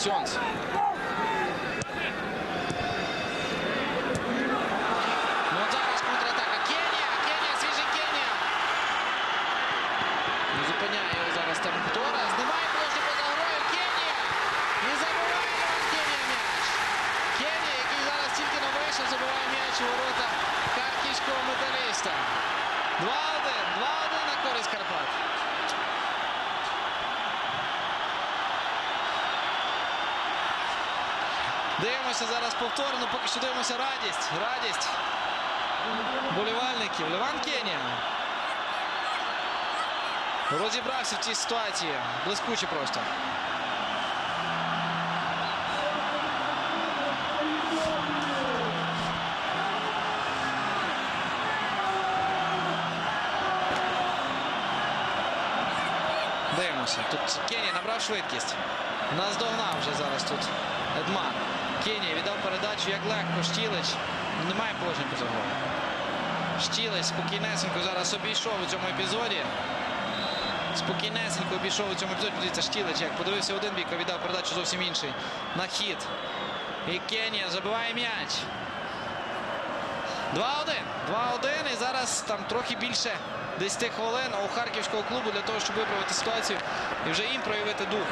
Ксьонц. Ну от зараз контратака. Кенія! Кенія, свіжий Кенія! Не зупиняє його зараз там Торес. Немає положення поза грою. Кенія! Не забиває Леон Кенія м'яч. Кенія, який зараз тільки на вийшов, забиває м'яч у ворота харківського металіста. 2-1. 2-1 на користь Карпат. Дивимося зараз повторно, поки що дивимося радість. Радість болівальників. Леван Кенія. Розібрався в цій ситуації. Блискуче просто. Дивимося. Тут Кенія набрав швидкість. Наздогнав вже зараз тут Едман. Кенія віддав передачу як легко. Штілич. Немає положення поза грою. Штілич спокійнесенько зараз обійшов у цьому епізоді. Спокійнесенько обійшов у цьому епізоді. Подивіться, Штілич, як подивився один бік, а віддав передачу зовсім інший. На хід. І Кенія забиває м'яч. 2-1. 2-1. І зараз там трохи більше 10 хвилин у харківського клубу для того, щоб виправити ситуацію і вже їм проявити дух.